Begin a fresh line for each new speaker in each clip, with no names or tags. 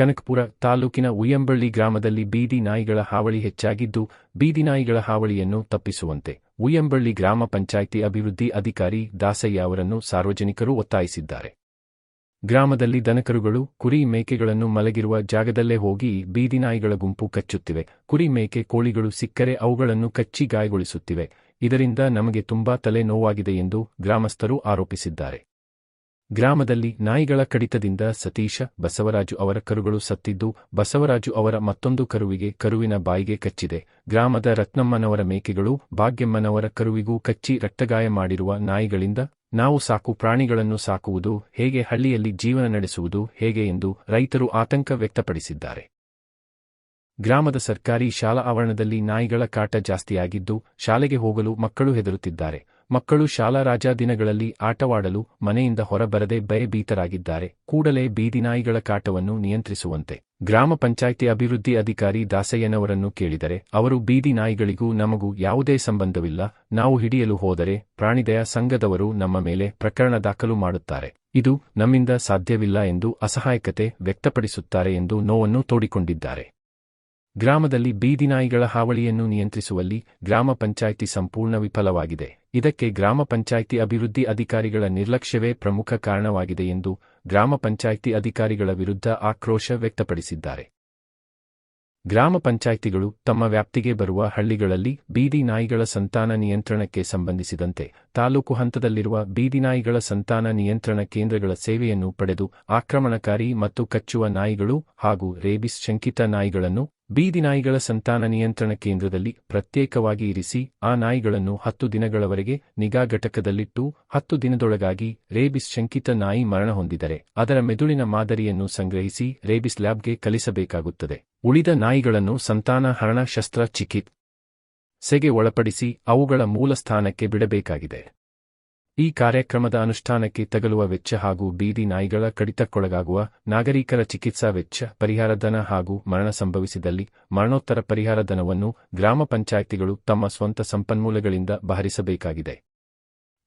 ಕನಕಪುರ ತಾಲೂಕಿನ ಉಯ್ಯಂಬಳ್ಳಿ ಗ್ರಾಮದಲ್ಲಿ ಬೀದಿ ನಾಯಿಗಳ ಹಾವಳಿ ಹೆಚ್ಚಾಗಿದ್ದು, ಬೀದಿ ನಾಯಿಗಳ ಹಾವಳಿಯನ್ನು ತಪ್ಪಿಸುವಂತೆ ಉಯ್ಯಂಬಳ್ಳಿ ಗ್ರಾಮ ಪಂಚಾಯಿತಿ ಅಭಿವೃದ್ಧಿ ಅಧಿಕಾರಿ ದಾಸಯ್ಯ ಅವರನ್ನು ಸಾರ್ವಜನಿಕರು ಒತ್ತಾಯಿಸಿದ್ದಾರೆ. ಗ್ರಾಮದಲ್ಲಿ ದನಕರುಗಳು, ಕುರಿ ಮೇಕೆಗಳನ್ನು ಮಲಗಿರುವ ಜಾಗದಲ್ಲೇ ಹೋಗಿ ಬೀದಿ ನಾಯಿಗಳ ಗುಂಪು ಕಚ್ಚುತ್ತಿವೆ. ಕುರಿ ಮೇಕೆ ಕೋಳಿಗಳು ಸಿಕ್ಕರೆ ಅವುಗಳನ್ನು ಕಚ್ಚಿ ಗಾಯಗೊಳಿಸುತ್ತಿವೆ. ಇದರಿಂದ ನಮಗೆ ತುಂಬಾ ತಲೆ ನೋವಾಗಿದೆ ಎಂದು ಗ್ರಾಮಸ್ಥರು ಆರೋಪಿಸಿದ್ದಾರೆ. ಗ್ರಾಮದಲ್ಲಿ ನಾಯಿಗಳ ಕಡಿತದಿಂದ ಸತೀಶ, ಬಸವರಾಜು ಅವರ ಕರುಗಳು ಸತ್ತಿದ್ದು, ಬಸವರಾಜು ಅವರ ಮತ್ತೊಂದು ಕರುವಿಗೆ ಕರುವಿನ ಬಾಯಿಗೆ ಕಚ್ಚಿದೆ. ಗ್ರಾಮದ ರತ್ನಮ್ಮನವರ ಮೇಕೆಗಳು ಭಾಗ್ಯಮ್ಮನವರ ಕರುವಿಗೂ ಕಚ್ಚಿ ರಕ್ತಗಾಯ ಮಾಡಿರುವ ನಾಯಿಗಳಿಂದ ನಾವು ಸಾಕು ಪ್ರಾಣಿಗಳನ್ನು ಸಾಕುವುದು, ಹೇಗೆ ಹಳ್ಳಿಯಲ್ಲಿ ಜೀವನ ನಡೆಸುವುದು, ಹೇಗೆ ಎಂದು ರೈತರು ಆತಂಕ ವ್ಯಕ್ತಪಡಿಸಿದ್ದಾರೆ. ಗ್ರಾಮದ ಸರ್ಕಾರಿ ಶಾಲಾ ಆವರಣದಲ್ಲಿ ನಾಯಿಗಳ ಕಾಟ ಜಾಸ್ತಿಯಾಗಿದ್ದು, ಶಾಲೆಗೆ ಹೋಗಲು ಮಕ್ಕಳು ಹೆದರುತ್ತಿದ್ದಾರೆ. ಮಕ್ಕಳು ಶಾಲಾ ರಾಜಾ ದಿನಗಳಲ್ಲಿ ಆಟವಾಡಲು ಮನೆಯಿಂದ ಹೊರಬರದೆ ಭಯಭೀತರಾಗಿದ್ದಾರೆ. ಕೂಡಲೇ ಬೀದಿನಾಯಿಗಳ ಕಾಟವನ್ನು ನಿಯಂತ್ರಿಸುವಂತೆ ಗ್ರಾಮ ಪಂಚಾಯಿತಿ ಅಭಿವೃದ್ಧಿ ಅಧಿಕಾರಿ ದಾಸಯ್ಯನವರನ್ನು ಕೇಳಿದರೆ, ಅವರು ಬೀದಿ ನಾಯಿಗಳಿಗೂ ನಮಗೂ ಯಾವುದೇ ಸಂಬಂಧವಿಲ್ಲ, ನಾವು ಹಿಡಿಯಲು ಹೋದರೆ ಪ್ರಾಣಿದಯ ಸಂಘದವರು ನಮ್ಮ ಮೇಲೆ ಪ್ರಕರಣ ದಾಖಲು ಮಾಡುತ್ತಾರೆ. ಇದು ನಮ್ಮಿಂದ ಸಾಧ್ಯವಿಲ್ಲ ಎಂದು ಅಸಹಾಯಕತೆ ವ್ಯಕ್ತಪಡಿಸುತ್ತಾರೆ ಎಂದು ನೋವನ್ನು ತೋಡಿಕೊಂಡಿದ್ದಾರೆ. ಗ್ರಾಮದಲ್ಲಿ ಬೀದಿನಾಯಿಗಳ ಹಾವಳಿಯನ್ನು ನಿಯಂತ್ರಿಸುವಲ್ಲಿ ಗ್ರಾಮ ಪಂಚಾಯಿತಿ ಸಂಪೂರ್ಣ ವಿಫಲವಾಗಿದೆ. ಇದಕ್ಕೆ ಗ್ರಾಮ ಪಂಚಾಯಿತಿ ಅಭಿವೃದ್ಧಿ ಅಧಿಕಾರಿಗಳ ನಿರ್ಲಕ್ಷ್ಯವೇ ಪ್ರಮುಖ ಕಾರಣವಾಗಿದೆ ಎಂದು ಗ್ರಾಮ ಪಂಚಾಯಿತಿ ಅಧಿಕಾರಿಗಳ ವಿರುದ್ಧ ಆಕ್ರೋಶ ವ್ಯಕ್ತಪಡಿಸಿದ್ದಾರೆ. ಗ್ರಾಮ ಪಂಚಾಯಿತಿಗಳು ತಮ್ಮ ವ್ಯಾಪ್ತಿಗೆ ಬರುವ ಹಳ್ಳಿಗಳಲ್ಲಿ ಬೀದಿ ನಾಯಿಗಳ ಸಂತಾನ ನಿಯಂತ್ರಣಕ್ಕೆ ಸಂಬಂಧಿಸಿದಂತೆ ತಾಲೂಕು ಹಂತದಲ್ಲಿರುವ ಬೀದಿ ನಾಯಿಗಳ ಸಂತಾನ ನಿಯಂತ್ರಣ ಕೇಂದ್ರಗಳ ಸೇವೆಯನ್ನು ಪಡೆದು ಆಕ್ರಮಣಕಾರಿ ಮತ್ತು ಕಚ್ಚುವ ನಾಯಿಗಳು ಹಾಗೂ ರೇಬಿಸ್ ಶಂಕಿತ ನಾಯಿಗಳನ್ನು ಬೀದಿ ನಾಯಿಗಳ ಸಂತಾನ ನಿಯಂತ್ರಣ ಕೇಂದ್ರದಲ್ಲಿ ಪ್ರತ್ಯೇಕವಾಗಿ ಇರಿಸಿ, ಆ ನಾಯಿಗಳನ್ನು ಹತ್ತು ದಿನಗಳವರೆಗೆ ನಿಗಾ ಘಟಕದಲ್ಲಿಟ್ಟು, ಹತ್ತು ದಿನದೊಳಗಾಗಿ ರೇಬಿಸ್ ಶಂಕಿತ ನಾಯಿ ಮರಣ ಹೊಂದಿದರೆ, ಅದರ ಮೆದುಳಿನ ಮಾದರಿಯನ್ನು ಸಂಗ್ರಹಿಸಿ ರೇಬಿಸ್ ಲ್ಯಾಬ್ಗೆ ಕಲಿಸಬೇಕಾಗುತ್ತದೆ. ಉಳಿದ ನಾಯಿಗಳನ್ನು ಸಂತಾನ ಹರಣ ಶಸ್ತ್ರ ಚಿಕಿತ್ಸೆಗೆ ಒಳಪಡಿಸಿ ಅವುಗಳ ಮೂಲ ಸ್ಥಾನಕ್ಕೆ ಬಿಡಬೇಕಾಗಿದೆ. ಈ ಕಾರ್ಯಕ್ರಮದ ಅನುಷ್ಠಾನಕ್ಕೆ ತಗಲುವ ವೆಚ್ಚ ಹಾಗೂ ಬೀದಿ ನಾಯಿಗಳ ಕಡಿತಕ್ಕೊಳಗಾಗುವ, ನಾಗರಿಕರ ಚಿಕಿತ್ಸಾ ವೆಚ್ಚ ಪರಿಹಾರಧನ ಹಾಗೂ ಮರಣ ಸಂಭವಿಸಿದಲ್ಲಿ ಮರಣೋತ್ತರ ಪರಿಹಾರಧನವನ್ನು ಗ್ರಾಮ ಪಂಚಾಯಿತಿಗಳು ತಮ್ಮ ಸ್ವಂತ ಸಂಪನ್ಮೂಲಗಳಿಂದ ಬಹರಿಸಬೇಕಾಗಿದೆ.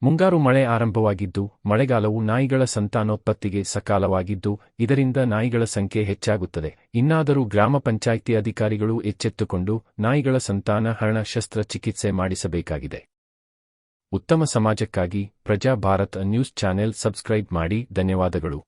ಮುಂಗಾರು ಮಳೆ ಆರಂಭವಾಗಿದ್ದು, ಮಳೆಗಾಲವು ನಾಯಿಗಳ ಸಂತಾನೋತ್ಪತ್ತಿಗೆ ಸಕಾಲವಾಗಿದ್ದು, ಇದರಿಂದ ನಾಯಿಗಳ ಸಂಖ್ಯೆ ಹೆಚ್ಚಾಗುತ್ತದೆ. ಇನ್ನಾದರೂ ಗ್ರಾಮ ಪಂಚಾಯಿತಿ ಅಧಿಕಾರಿಗಳು ಎಚ್ಚೆತ್ತುಕೊಂಡು ನಾಯಿಗಳ ಸಂತಾನ ಹರಣ ಶಸ್ತ್ರ ಚಿಕಿತ್ಸೆ ಮಾಡಿಸಬೇಕಾಗಿದೆ. ಉತ್ತಮ ಸಮಾಜಕ್ಕಾಗಿ ಪ್ರಜಾ ಭಾರತ್ ನ್ಯೂಸ್ ಚಾನೆಲ್ ಸಬ್ಸ್ಕ್ರೈಬ್ ಮಾಡಿ ಧನ್ಯವಾದಗಳು.